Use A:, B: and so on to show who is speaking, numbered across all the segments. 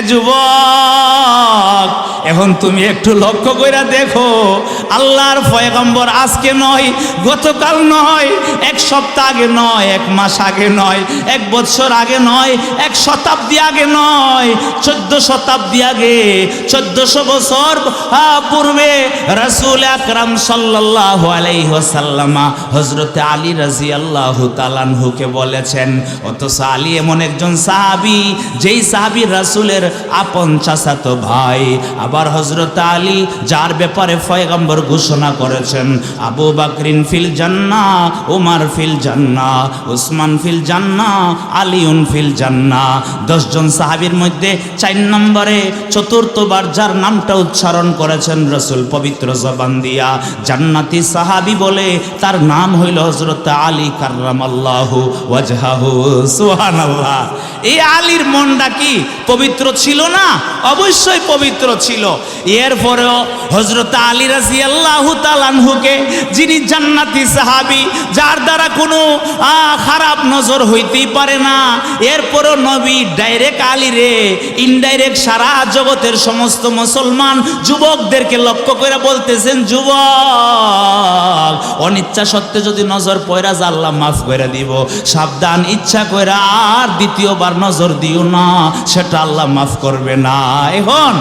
A: যুবক এখন তুমি একটু লক্ষ্য করে দেখো, আল্লাহর পয়গম্বর আজকে নয়, গতকাল নয়, এক সপ্তাহ আগে নয়, এক মাস আগে নয়, এক বছর আগে নয়, এক শতাব্দী আগে নয়, চোদ্দ শতাব্দী আগে, চোদ্দশো বছর পূর্বে রাসূল আকরাম সাল্লাল্লাহু আলাইহি ওয়াসাল্লামা হযরতে আলী রাদিয়াল্লাহু তাআলাহুকে বলেছেন, অথচ আলী এমন একজন সাহাবী, যেই সাহাবী রাসূলের আপন চাচাতো ভাই, আবার হযরত আলী, যার ব্যাপারে পয়গম্বর ঘোষণা করেছেন, আবু বাকরিন ফিল জান্নাহ ওমর ফিল জান্না, উসমান ফিল জান্না, আলিউন ফিল জান্নাহ দশজন সাহাবির মধ্যে চার নম্বরে, চতুর্থবার যার নামটা উচ্চারণ করেছেন রসুল, পবিত্র জবান দিয়া। জান্নাতি সাহাবি বলে তার নাম হইল হজরত আলী কার্রাম আল্লাহ ওয়াজহাহু, সুবহানাল্লাহ। এই আলীর মনটা কি পবিত্র ছিল না? অবশ্যই পবিত্র ছিল। এরপরেও হজরত আলী রাজি আল্লাহ তালানহুকে যিনি জান্নাতি সাহাবি, যার দ্বারা কোনো খারাপ নজর হইতেই পারে না। এরপরও নবী ডাইরেক্ট আলী রে ইনডাইরেক্ট সারা জগতের সমস্ত মুসলমান যুবকদেরকে লক্ষ্য করে বলতেছেন, যুবক, অনিচ্ছা সত্ত্বে যদি নজর পয়রা আল্লাহ মাফ করে দিব। সাবধান, ইচ্ছা করে আর দ্বিতীয়বার নজর দিও না সেটা আল্লাহ মাফ করবে না। এখন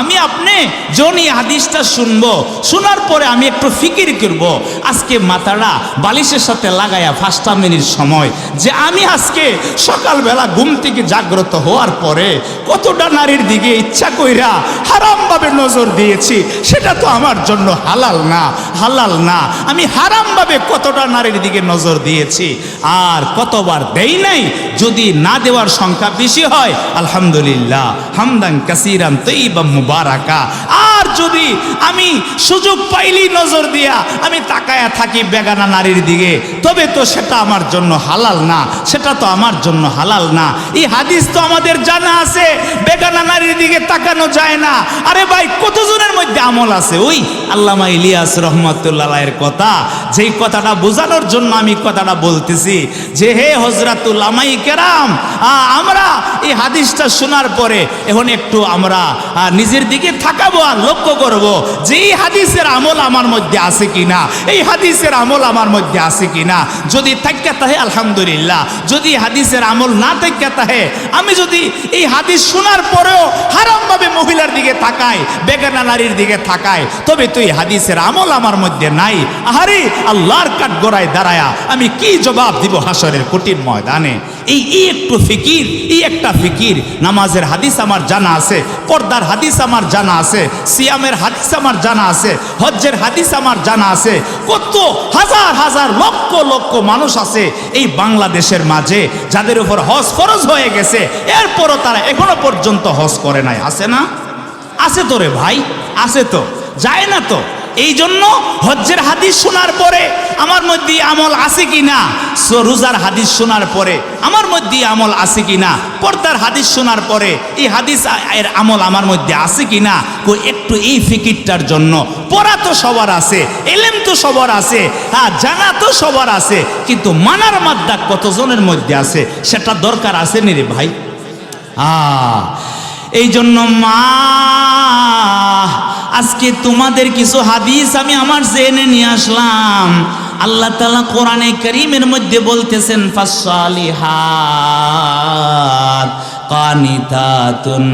A: আমি আপনি জনি হাদিসটা শুনব। শোনার পরে আমি একটু ফিকির করব। আজকে মাথাটা বালিশের সাথে লাগায়া পাঁচটা মিনিট সময়। যে আমি আজকে সকালবেলা ঘুম থেকে জাগ্রত হওয়ার পরে কতটা নারীর দিকে ইচ্ছা কইরা হারামভাবে নজর দিয়েছি, সেটা তো আমার জন্য হালাল না হালাল না। আমি হারামভাবে কতটা নারীর দিকে নজর দিয়েছি, আর কতবার দেই নাই, যদি না দেওয়ার সংখ্যা বেশি হয়, আলহামদুলিল্লাহ। হামদান কাসিরান তৈবা মুবারাকা আর যদি আমি সুযোগ পাইলি নজর দিয়া, আমি তাকায়া থাকি বেগানা নারীর দিকে, তবে তো সেটা আমার জন্য হালাল না, সেটা তো আমার জন্য হালাল না। এই হাদিস তো আমাদের জানা আছে, বেগানা নারীর দিকে তাকানো যায় না। আরে ভাই, কতজনের মধ্যে আমল আছে? ওই আল্লামা ইলিয়াস রহমতুল্লাহ এর কথা, যেই কথাটা বোঝানোর জন্য আমি কথাটা বলতেছি, যে হে হজরাতুল আমাই কেরাম আমরা এই হাদিসটা শোনার পরে এখন একটু আমরা নিজের দিকে থাকাবো আর লক্ষ্য করব, যে এই হাদিসের আমল আমার মধ্যে আছে কিনা? এই হাদিসের আমল আমার মধ্যে আছে কিনা? যদি থাকা তাহে, আলহামদুলিল্লাহ। যদি হাদিসের আমল না থাকা তাহে, আমি যদি এই হাদিস শোনার পরেও হারামভাবে মহিলার দিকে তাকাই, বেগানা নারীর দিকে তাকাই, তবে তুই হাদিসের আমল আমার মধ্যে নাই। আহারে, আল্লাহর কাঠ গোড়ায় দাঁড়ায়া আমি কি জবাব দিব হাসরের কঠিন ময়দানে? এই একটু ফিকির, এই একটা ফিকির। নামাজের হাদিস আমার জানা আছে, পর্দার হাদিস আমার জানা আছে, সিয়ামের হাদিস আমার জানা আছে, হজ্জের হাদিস আমার জানা আছে। কত হাজার হাজার, লক্ষ লক্ষ মানুষ আছে এই বাংলাদেশের মাঝে যাদের উপর হজ ফরজ হয়ে গেছে। এরপরও তারা এখনও পর্যন্ত হজ করে নাই। আছে না? আছে তো রে ভাই, আছে তো। যায় না তো? এই জন্য হজ্জের হাদিস শোনার পরে আমার মধ্যে আমল আছে কি না? রোজার হাদিস শোনার পরে আমার মধ্যে আমল আছে কি না? পর্দার হাদিস শোনার পরে এই হাদিস এর আমল আমার মধ্যে আছে কি না? একটু এই ফিকিরটার জন্য। পড়া তো সবার আছে, এলেম তো সবার আছে হ্যাঁ জানা তো সবার আছে, কিন্তু মানার মাদ্দা কতজনের মধ্যে আছে? সেটা দরকার আছে নি রে ভাই? আ এই জন্য মা আজকে তোমাদের কিছু হাদিস আমি আমার জেনে নিয়ে আসলাম। আল্লাহ তালা কোরআনে করিমের মধ্যে বলতেছেন ফাসালিহাত কানিতাতুন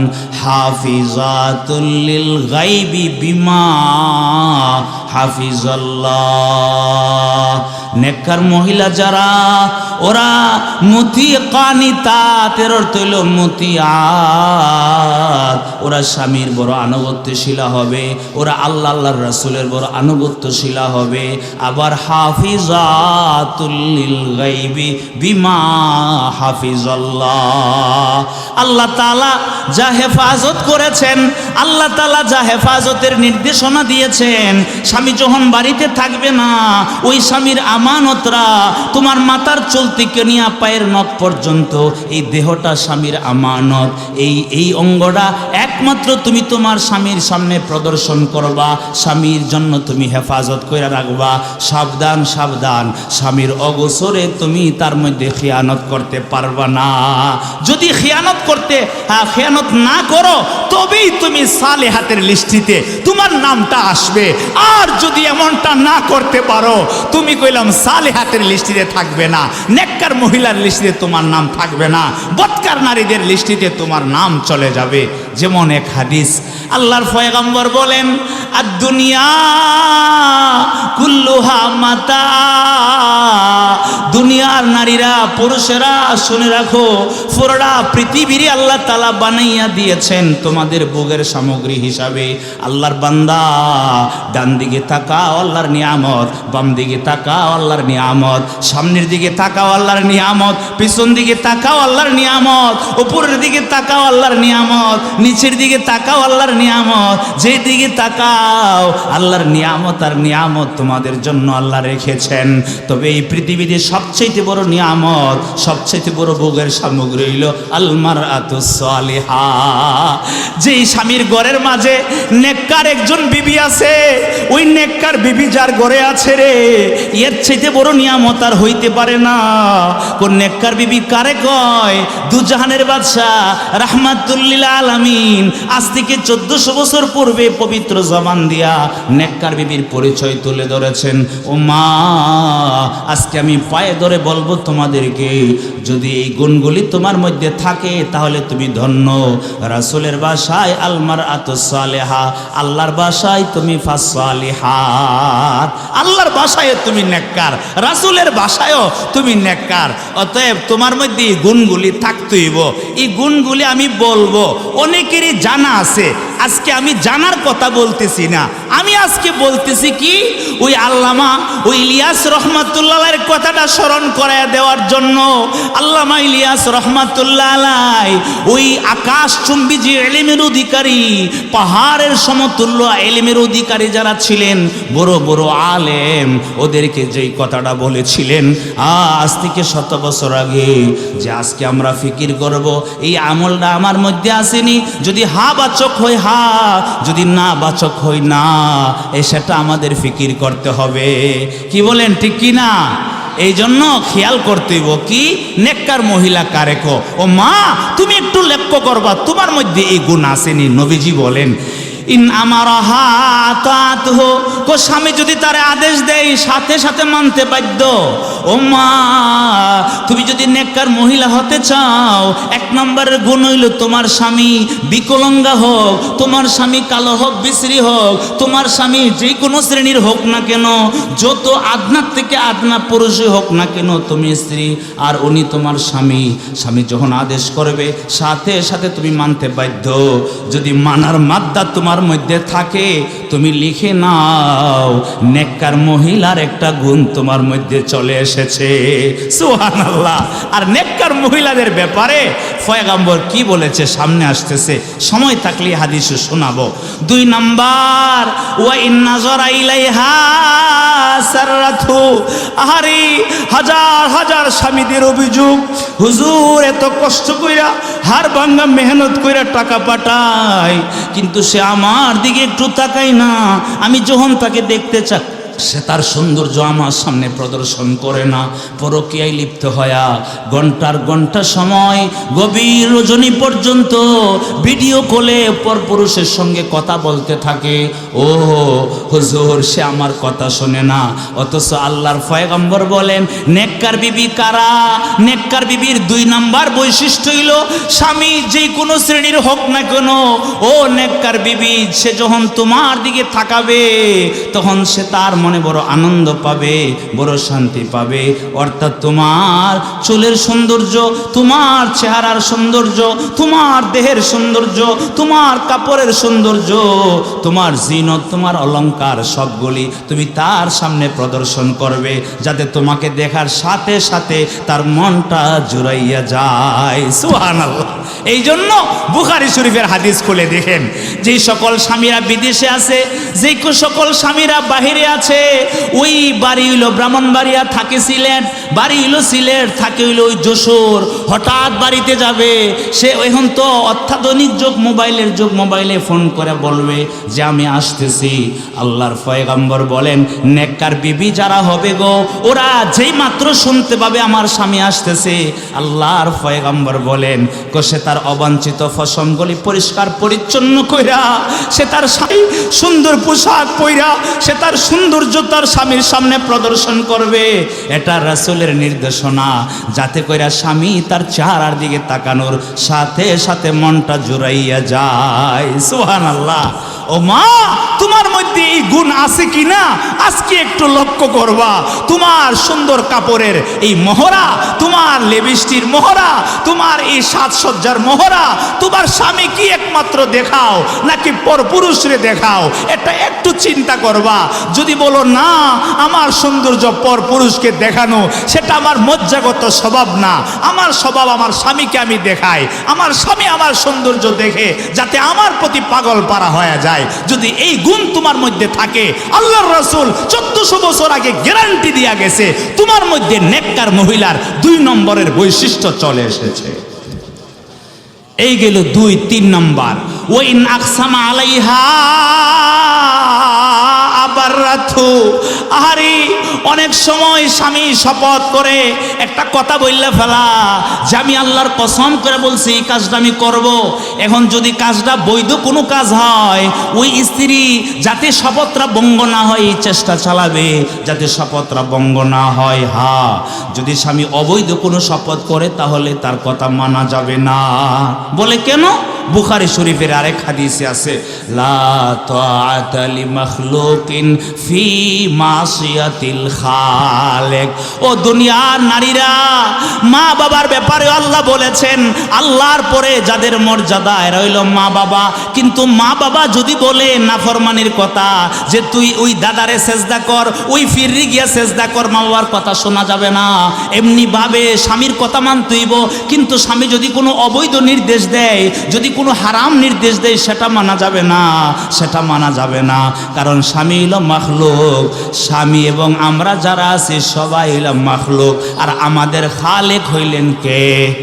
A: হাফিজাতুল বিমা হাফিজাল্লাহ। নেককার মহিলা যারা, ওরা মতি কানিতাতের অর্থ হইল মতিয়াত ওরা স্বামীর বড় আনুগত্যশীলা হবে, ওরা আল্লাহ আল্লাহর রাসূলের বড় আনুগত্যশীলা হবে। আবার হাফিজাতুল্লিল বিমা হাফিজাল্লাহ। আল্লাহ তালা যা হেফাজত করেছেন, আল্লাহ তালা যা হেফাজতের নির্দেশনা দিয়েছেন, স্বামী যখন বাড়িতে থাকবে না, ওই স্বামীর আমা আমানতরা তোমার মাথার চুল থেকে নিয়ে পায়ের নখ পর্যন্ত এই দেহটা স্বামীর আমানত। এই এই অঙ্গটা একমাত্র তুমি তোমার স্বামীর সামনে প্রদর্শন করবা স্বামীর জন্য তুমি হেফাজত করে রাখবা। সাবধান সাবধান স্বামীর অগসরে তুমি তার মধ্যে খেয়ানত করতে পারবা না। যদি খেয়ানত করতে হ্যাঁ, খেয়ানত না করো তবেই তুমি সালে হাতের লিস্টিতে তোমার নামটা আসবে। আর যদি এমনটা না করতে পারো তুমি কইলাম সালে হাতের লিস্টিতে থাকবে না, নেককার মহিলার লিস্টিতে তোমার নাম থাকবে না, বৎকার নারীদের লিস্টিতে তোমার নাম চলে যাবে। যেমন এক হাদিস, আল্লাহর ফয়গাম্বর বলেন আর দুনিয়া কুল্লুহা মাতা, দুনিয়ার নারীরা, পুরুষেরা, শুনে রাখো, পুরোটা পৃথিবীরই আল্লাহ তালা বানাইয়া দিয়েছেন তোমাদের ভোগের সামগ্রী হিসাবে। আল্লাহর বান্দা, ডান দিকে তাকাও, আল্লাহর নিয়ামত, বাম দিকে তাকাও, আল্লাহর নিয়ামত, সামনের দিকে তাকাও, আল্লাহর নিয়ামত, পিছন দিকে তাকাও, আল্লাহর নিয়ামত, উপরের দিকে তাকাও, আল্লাহর নিয়ামত নিচের দিকে তাকাও আল্লাহর নিয়ামত যে দিকে তাকাও, আল্লাহর নিয়ামত আর নিয়ামত তোমাদের জন্য আল্লাহ রেখেছেন। তবে এই পৃথিবীতে সবচেয়ে বড় নিয়ামত সবচেয়ে বড় ভোগের সামগ্রী হইল আলমার আতুসালিহা যেই স্বামীর ঘরের মাঝে নেককার একজন বিবি আছে, ওই নেককার বিবি যার গড়ে আছে রে, এর চাইতে বড় নিয়ামত আর হইতে পারে না। কোন নেককার বিবি কারে কয়? দুজাহানের বাদশাহ রাহমাতুল্লিল আলামিন আজ থেকে চোদ্দশো বছর পূর্বে পবিত্র জবান দিয়া নেককার বিবির পরিচয় তুলে ধরেছেন। ও মা, আজকে আমি পায়ে ধরে বলব তোমাদেরকে, যদি এই গুণগুলি তোমার মধ্যে থাকে, তাহলে তুমি ধন্য। রাসুলের বাসায় আলমার আতসালেহা আল্লাহর বাসায় তুমি ফাসালিহাত আল্লাহর বাসায় তুমি নেককার, রাসুলের বাসায়ও তুমি নেককার। অতএব তোমার মধ্যে এই গুণগুলি থাকতেইব। এই গুণগুলি আমি বলব অনেকেরই জানা আছে। আজকে আমি জানার কথা বলতেছি না। আমি আজকে বলতেছি কি? ওই আল্লামা, ওই ইলিয়াস রহমাতুল্লাহের কথাটা স্মরণ করায় দেওয়ার জন্য আল্লামা ইলিয়াস রহমাতুল্লাহ ওই আকাশ চুম্বি যে এলিমের অধিকারী, পাহাড়ের সমতুল্য এলিমের অধিকারী যারা ছিলেন, বড় বড় আলেম, ওদেরকে যেই কথাটা বলেছিলেন, আজ থেকে শত বছর আগে যে আজকে আমরা ফিকির করব, এই আমলটা আমার মধ্যে আসেনি যদি হা বাচক হয় হা, যদি না বাচক হয় না, এ সেটা আমাদের ফিকির করতে হবে। কি বলেন, ঠিক কি না? এই জন্য খেয়াল করতে কি, নেককার মহিলা কারেক ও মা, তুমি একটু লক্ষ্য করবা, তোমার মধ্যে এই গুণ আসেনি নবীজি বলেন, ইন আমার হাত কো স্বামী যদি তার আদেশ দেয়, সাথে সাথে মানতে বাধ্য। ও মা তুমি যদি নেককার মহিলা হতে চাও, এক নম্বরের গুণ হইল তোমার স্বামী বিকলঙ্গা হোক, তোমার স্বামী কালো হোক, বিশ্রী হোক, তোমার স্বামী যে কোনো শ্রেণির হোক না কেন, যত আদনার থেকে আদনা পুরুষই হোক না কেন, তুমি স্ত্রী আর উনি তোমার স্বামী। স্বামী যখন আদেশ করবে, সাথে সাথে তুমি মানতে বাধ্য। যদি মানার মাদ্দা তোমার মধ্যে থাকে, তুমি লিখে নাও, নেককার মহিলার একটা গুণ তোমার মধ্যে চলে এসেছে। সুহান আল্লাহ আর নেককার মহিলাদের ব্যাপারে ফয়গাম্বর কি বলেছে সামনে আসতেছে। সময় থাকলে হাদিস শোনাবো। দুই নাম্বার ওয়াইন নাজরা ইলাইহা সাররাথু আহারে, হাজার হাজার স্বামীদের অভিযোগ, হুজুর এত কষ্ট কইরা, হার ভাঙ্গা মেহনত কইরা টাকা পাঠায়। কিন্তু সে আমার দিকে একটু তাকাই না। আমি যখন তাকে দেখতে চাই সে তার সৌন্দর্য আমার সামনে প্রদর্শন করে না। পরকীয়ায় লিপ্ত হয়া ঘণ্টার ঘণ্টা সময় গভীর রজনী পর্যন্ত ভিডিও কলে পরপুরুষের সঙ্গে কথা বলতে থাকে। ও হুজুর, সে আমার কথা শোনে না। অথচ আল্লাহর ফয়গম্বর বলেন, নেককার বিবি কারা? নেককার বিবির দুই নাম্বার বৈশিষ্ট্য হইল, স্বামী যে কোনো শ্রেণির হোক না কেন, ও নেককার বিবি, সে যখন তোমার দিকে থাকাবে তখন সে তার মনে বড় আনন্দ পাবে, বড় শান্তি পাবে। অর্থাৎ তোমার চুলের সৌন্দর্য, তোমার চেহারার সৌন্দর্য, তোমার দেহের সৌন্দর্য, তোমার কাপড়ের সৌন্দর্য, তোমার জিনত, তোমার অলংকার সবগুলি তুমি তার সামনে প্রদর্শন করবে, যাতে তোমাকে দেখার সাথে সাথে তার মনটা জুড়াইয়া যায়। সুবহানাল্লাহ। এই জন্য বুখারি শরীফের হাদিস খুলে দেখেন যে সকল স্বামীরা বিদেশে আছে যে সকল স্বামীরা বাহিরে আছে আছে ওই বাড়ি হইল ব্রাহ্মণবাড়িয়া থাকে সিলেট, বাড়ি হইল সিলেট, থাকে হইল ওই যশোর। হঠাৎ বাড়িতে যাবে, সে এখন তো অত্যাধুনিক যুগ, মোবাইলের যুগ, মোবাইলে ফোন করে বলবে যে আমি আসতেছি। আল্লাহর ফয়গাম্বর বলেন, নেককার বিবি যারা হবে গো, ওরা যেই মাত্র শুনতে পাবে আমার স্বামী আসতেছে। আল্লাহর ফয়গাম্বর বলেন সে তার অবাঞ্ছিত ফসমগুলি পরিষ্কার পরিচ্ছন্ন কইরা, সে তার সুন্দর পোশাক পইরা, সে তার সৌন্দর্য তার স্বামীর সামনে প্রদর্শন করবে। এটা রাসুলের নির্দেশনা। যাতে কইরা স্বামী তার চেহারার দিকে তাকানোর সাথে সাথে মনটা জুড়াইয়া যায়। সুবহানাল্লাহ। ও মা, তোমার মধ্যে এই গুণ আছে কি না আজকে একটু লক্ষ্য করবা। তোমার সুন্দর কাপড়ের এই মহড়া, তোমার লেবিষ্টির মহড়া, তোমার এই সাজসজ্জার মহড়া, তোমার স্বামী কি একমাত্র দেখাও, নাকি পরপুরুষরে দেখাও? এটা একটু চিন্তা করবা। যদি বলো, না, আমার সৌন্দর্য পরপুরুষকে দেখানো, সেটা আমার মজ্জাগত স্বভাব না। আমার স্বভাব আমার স্বামীকে আমি দেখাই। আমার স্বামী আমার সৌন্দর্য দেখে, যাতে আমার প্রতি পাগল পারা হয়ে যায়। যদি এই গুণ তোমার মধ্যে থাকে, আল্লাহর রসুল চোদ্দশো বছর আগে গ্যারান্টি দিয়া গেছে, তোমার মধ্যে নেককার মহিলার দুই নম্বরের বৈশিষ্ট্য চলে এসেছে। এই গেল দুই, তিন নম্বর। ওই আকসামা আলাইহা আবার রাথু আহারি, অনেক সময় স্বামী শপথ করে একটা কথা বললে ফেলা, যে আমি আল্লাহর কসম করে বলছি, এই কাজটা আমি করব। এখন যদি কাজটা বৈধ কোনো কাজ হয়, ওই স্ত্রী যাতে শপথটা বঙ্গ না হয়, এই চেষ্টা চালাবে, যাতে শপথটা বঙ্গ না হয়। হা, যদি স্বামী অবৈধ কোনো শপথ করে, তাহলে তার কথা মানা যাবে না। বলে কেন? বুখারি শরীফের আরেক হাদিসে আছে, লা লি মাখলুকিন ফি মাসিয়াতিল ও দুনিয়ার নারীরা মা বাবার ব্যাপারে আল্লাহ বলেছেন, আল্লাহর পরে যাদের মর্যাদা এরা হইল মা বাবা কিন্তু মা বাবা যদি বলে নাফরমানির কথা, যে তুই ওই দাদারে সেজদা কর, ওই ফিররি গিয়া সেজদা কর মা বাবার কথা শোনা যাবে না। এমনি ভাবে স্বামীর কথা মানতেইব, কিন্তু স্বামী যদি কোনো অবৈধ নির্দেশ দেয়, যদি কোনো হারাম নির্দেশ দেয়, সেটা মানা যাবে না, সেটা মানা যাবে না। কারণ স্বামী হইল মাখলুক। স্বামী এবং আমরা যারা আছি, সবাই হইল মাখলুক। আর আমাদের খালেক হইলেন কে?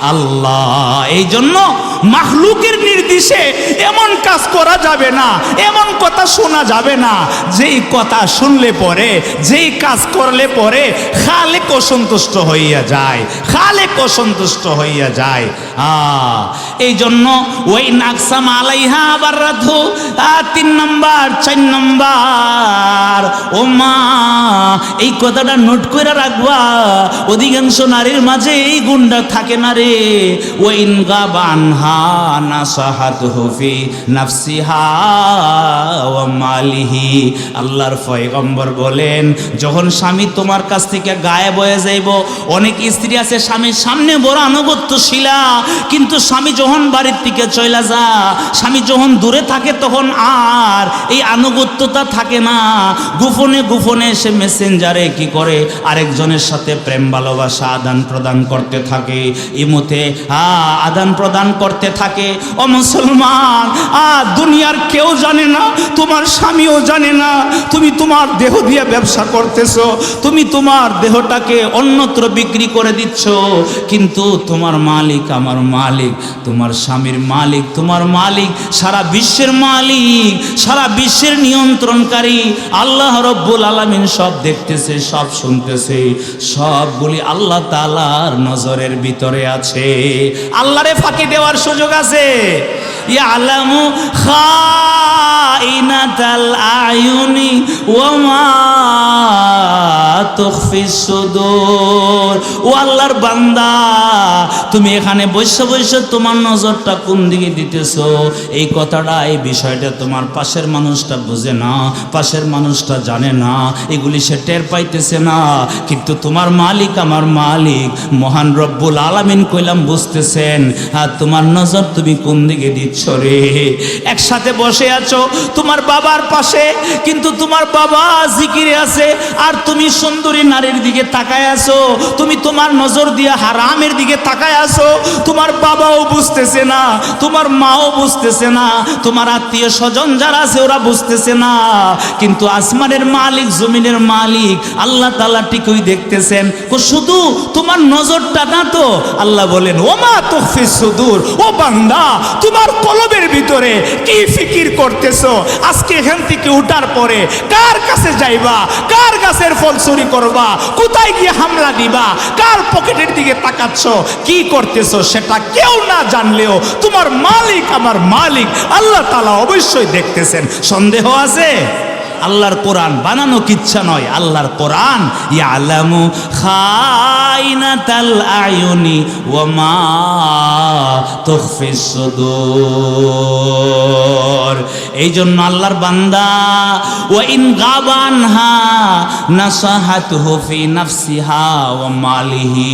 A: আল্লাহ। এই জন্য মাখলুকের নির্দেশে এমন কাজ করা যাবে না, এমন কথা শোনা যাবে না। যেই কথা শুনলে পরে, যেই কাজ করলে পরে খালেক অসন্তুষ্ট হইয়া যায়, খালেক অসন্তুষ্ট হইয়া যায়। এই জন্য ওই নাকসাম আলাইহা আবার রাধু তিন নম্বর, চার নম্বর। ও মা, এই কথাটা নোট করে রাখবা, অধিকাংশ নারীর মাঝে এই গুণটা থাকে না রে। ওইন গাবান হা হুফি নাফসিহা ওয়া মালিহি। আল্লাহর পয়গম্বর বলেন, যখন স্বামী তোমার কাছ থেকে গায়েব হয়ে যাইব, অনেক স্ত্রী আছে স্বামীর সামনে বড় আনুগত্যশীলা। কিন্তু স্বামী যখন বাড়ির থেকে চলে যা স্বামী যখন দূরে থাকে তখন আর এই আনুগত্যতা থাকে না। গোপনে গোপনে সে মেসেঞ্জারে কি করে? আরেকজনের সাথে প্রেম, ভালোবাসা আদান প্রদান করতে থাকে। ইমুতে আদান প্রদান করতে থাকে। ও মুসলমান। আ দুনিয়ার কেউ জানে না, তোমার স্বামীও জানে না। তুমি তোমার দেহ দিয়ে ব্যবসা করতেছো, তুমি তোমার দেহটাকে অন্যত্র বিক্রি করে দিচ্ছ। কিন্তু তোমার মালিক আমার মালিক, তোমার স্বামীর মালিক, তোমার মালিক, সারা বিশ্বের মালিক, সারা বিশ্বের নিয়ন্ত্রণকারী, আল্লাহ রব্বুল আলামিন সব দেখতেছে, সব শুনতেছে। সবগুলি আল্লাহ তালার নজরের ভিতরে আছে। আল্লাহরে ফাঁকি দেওয়ার সুযোগ আছে। ইয়ালামু খাইনাতাল আয়ুনি ওয়া মা তুখফিস সুদূর ও আল্লাহর বান্দা, তুমি এখানে বসে বসে তোমার নজরটা কোন দিকে দিতেছো? এই কথাটা, এই বিষয়টা তোমার পাশের মানুষটা বুঝে না, পাশের মানুষটা জানে না, এগুলি সে টের পাইতেছে না। কিন্তু তোমার মালিক আমার মালিক, মহান রব্বুল আলামিন কইলাম, বুঝতেছেন আর তোমার নজর তুমি কোন দিকে দিচ্ছ সরে একসাথে বসে আছো, তোমার বাবার পাশে, কিন্তু তোমার বাবা জিকিরে আছে, আর তুমি সুন্দরী নারীর দিকে তাকায় আছো তুমি তোমার নজর দিয়ে হারামের দিকে তাকায় আসো তোমার বাবাও বুঝতেছে না, তোমার মাও বুঝতেছে না, তোমার আত্মীয় স্বজন যারা আছে ওরা বুঝতেছে না। কিন্তু আসমানের মালিক, জমিনের মালিক, আল্লাহ তালা ঠিকই দেখতেছেন। শুধু তোমার নজরটা না তো, আল্লাহ বলেন, ওমা তফি সুদূর, ও বান্দা, তোমার কলবের ভিতরে কি ফিকির করতেছো? আজকে এখান থেকে উঠার পরে কার কাছে যাইবা? কার গাছের ফল চুরি করবা? কোথায় গিয়ে হামলা দিবা? কার পকেটের দিকে তাকাচ্ছ? কি করতেছো? সেটা কেউ না জানলেও তোমার মালিক আমার মালিক, আল্লাহ তালা অবশ্যই দেখতেছেন। সন্দেহ আছে? আল্লাহর কোরআন বানানো কিচ্ছা নয়। আল্লাহর কোরআন, ইয়ালামু খাইনাতাল আয়ুনি ওয়া মা তুখফিস এই জন্য আল্লাহর বান্দা, ওয়া ইন গাবানহা নাসাহাতুহু ফি নাফসিহা ওয়া মালিহি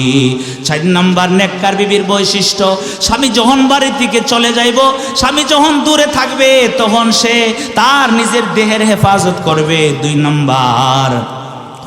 A: চার নাম্বার নেককার বিবির বৈশিষ্ট্য, স্বামী যখন বাড়ির দিকে চলে যাইব, স্বামী যখন দূরে থাকবে, তখন সে তার নিজের দেহের হেফাজত করবে। দুই নাম্বার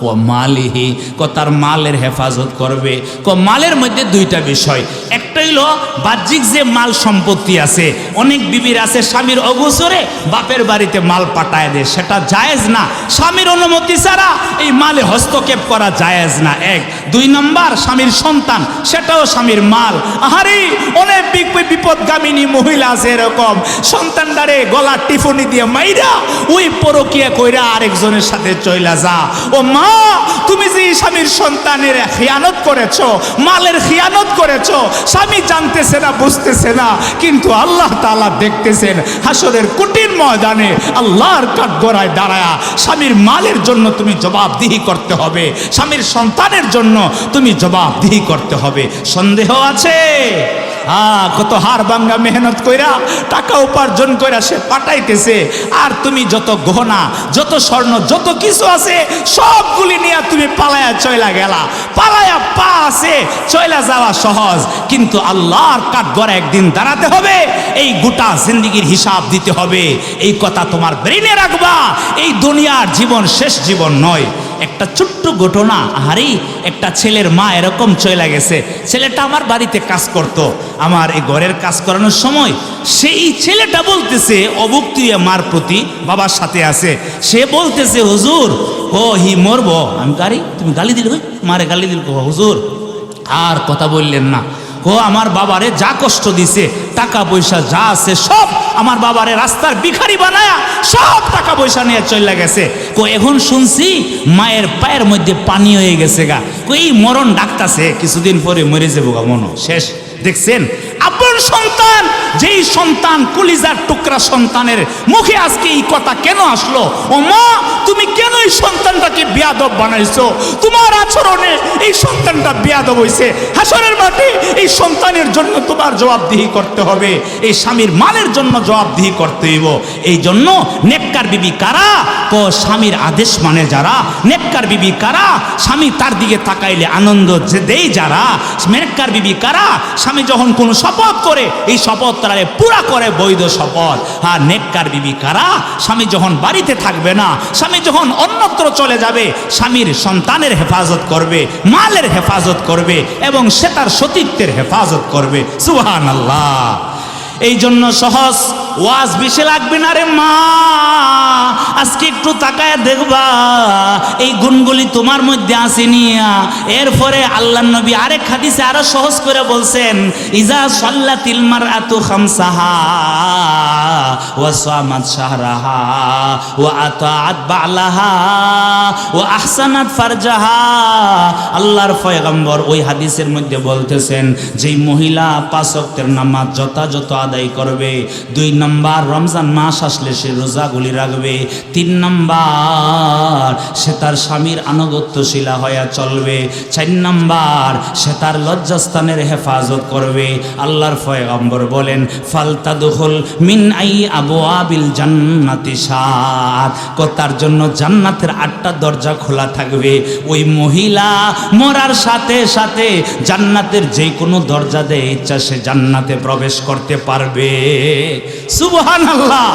A: মালিহি, ক তার মালের হেফাজত করবে। ক মালের মধ্যে দুইটা বিষয়। একটা হইল বাহ্যিক যে মাল সম্পত্তি আছে, অনেক বিবির আছে, স্বামীর অবসরে বাপের বাড়িতে মাল পাঠায় দেয়, সেটা জায়েজ না? স্বামীর অনুমতি ছাড়া এই মালে হস্তক্ষেপ করা জায়েজ না। এক। দুই নম্বর, স্বামীর সন্তান, সেটাও স্বামীর মাল। আহারে, অনেক বিপ- বিপদগামিনী মহিলা আছে এরকম। সন্তানটারে গলা টিফনি দিয়ে মাইরা ওই পরকিয়া কইরা আরেকজনের সাথে চইলা যা। ও মা তুমি যে স্বামীর সন্তানের খিয়ানত করেছ, মালের খিয়ানত করেছ, স্বামী জানতেছে না, বুঝতেছে না, কিন্তু আল্লাহ তাআলা দেখতেছেন, হাসরের কঠিন ময়দানে আল্লাহর কাঠগড়ায় দাঁড়ায়া স্বামীর মালের জন্য তুমি জবাবদিহি করতে হবে, স্বামীর সন্তানের জন্য তুমি জবাবদিহি করতে হবে। সন্দেহ আছে? হ্যাঁ কত হার বাঙ্গা মেহনত কইরা, টাকা উপার্জন কইরা সে পাঠাইতেছে। আর তুমি যত গহনা, যত স্বর্ণ, যত কিছু আছে, সবগুলি নিয়ে তুমি পালায়া চইলা গেলা। পালায়া পা আছে, চইলা যাওয়া সহজ। কিন্তু আল্লাহর কাঠগড়া একদিন দাঁড়াতে হবে, এই গোটা জিন্দিগির হিসাব দিতে হবে। এই কথা তোমার ব্রেনে রাখবা। এই দুনিয়ার জীবন শেষ জীবন নয়। একটা ছোট্ট ঘটনা, আহারি, একটা ছেলের মা এরকম চলে গেছে। ছেলেটা আমার বাড়িতে কাজ করত। আমার এই ঘরের কাজ করানোর সময় সেই ছেলেটা বলতেছে অভুক্তি মার প্রতি বাবার সাথে আছে। সে বলতেছে, হুজুর, ও হি মরবো। আমি গাড়ি তুমি গালি দিল মারে গালি দিল হুজুর, আর কথা বললেন না। ও আমার বাবারে যা কষ্ট দিছে, টাকা পয়সা যা আছে সব আমার বাবারে রাস্তার ভিখারি বানায়া সব টাকা পয়সা নিয়ে চলে গেছে। কো, এখন শুনছি মায়ের পায়ের মধ্যে পানি হয়ে গেছে গা। কো, এই মরণ ডাকতাছে, কিছুদিন পরে মরে যাব গা মনো। শেষ, দেখছেন? আপন সন্তান, যেই সন্তান কলিজার টুকরা সন্তানের মুখে আজকে এই কথা কেন আসলো? ও মা তুমি কেন এই সন্তানটাকে বিয়াদব বানাইছো? তোমার আচরণে এই সন্তানটা বিয়াদব হইছে। হাসরের মাঠে এই সন্তানের জন্য তোমার জবাবদিহি করতে হবে। এই স্বামীর মালের জন্য জবাবদিহি করতে হইব। এই জন্য নেককার বিবি কারা? তো স্বামীর আদেশ মানে যারা? নেককার বিবি কারা? স্বামী তার দিকে তাকাইলে আনন্দ যে দেই যারা? নেককার বিবি কারা? স্বামী যখন কোনো শপথ করে, এই শপথ তারা পুরা করে বৈধ শপথ। আর নেককার বিবি কারা? স্বামী যখন বাড়িতে থাকবে না, স্বামী যখন অন্যত্র চলে যাবে, স্বামীর সন্তানের হেফাজত করবে, মালের হেফাজত করবে, এবং সে তার সতীত্বের হেফাজত করবে। সুহান আল্লাহ এই জন্য সহজ ওয়াজ বেশি লাগবে না রে মা। আজকে একটু তাকায় দেখবা, এই গুণগুলি তোমার মধ্যে আসেনি এরপরে আল্লাহ নবী আরেক হাদিসে আরও সহজ করে বলছেন, ইজা সাল্লাতিল মারআতু খামসাহা ওয়া সামাত শাহরাহা ওয়া আতাআত বালাহা ওয়া আহসানাত ফারজাহা। আল্লাহর পয়গম্বর ওই হাদিসের মধ্যে বলতেছেন, যেই মহিলা পাঁচ ওয়াক্তের নামাজ যথাযথ আদায় করবে, দুই নাম্বার রমজান মাস আসলে সে রোজাগুলি রাখবে। তিন নাম্বার, সে তার স্বামীর আনুগত্যশীলা হয়ে চলবে। চার নাম্বার, সে তার লজ্জাস্থানের হেফাজত করবে। আল্লাহর পয়গম্বর বলেন ফালতা দুহুল মিন আই আবু আবিল জান্নাতি সাত। তার জন্য জান্নাতের আটটা দরজা খোলা থাকবে। ওই মহিলা মরার সাথে সাথে জান্নাতের যে কোনো দরজা দেয় ইচ্ছা সে জান্নাতে প্রবেশ করতে পারবে। সুবহান আল্লাহ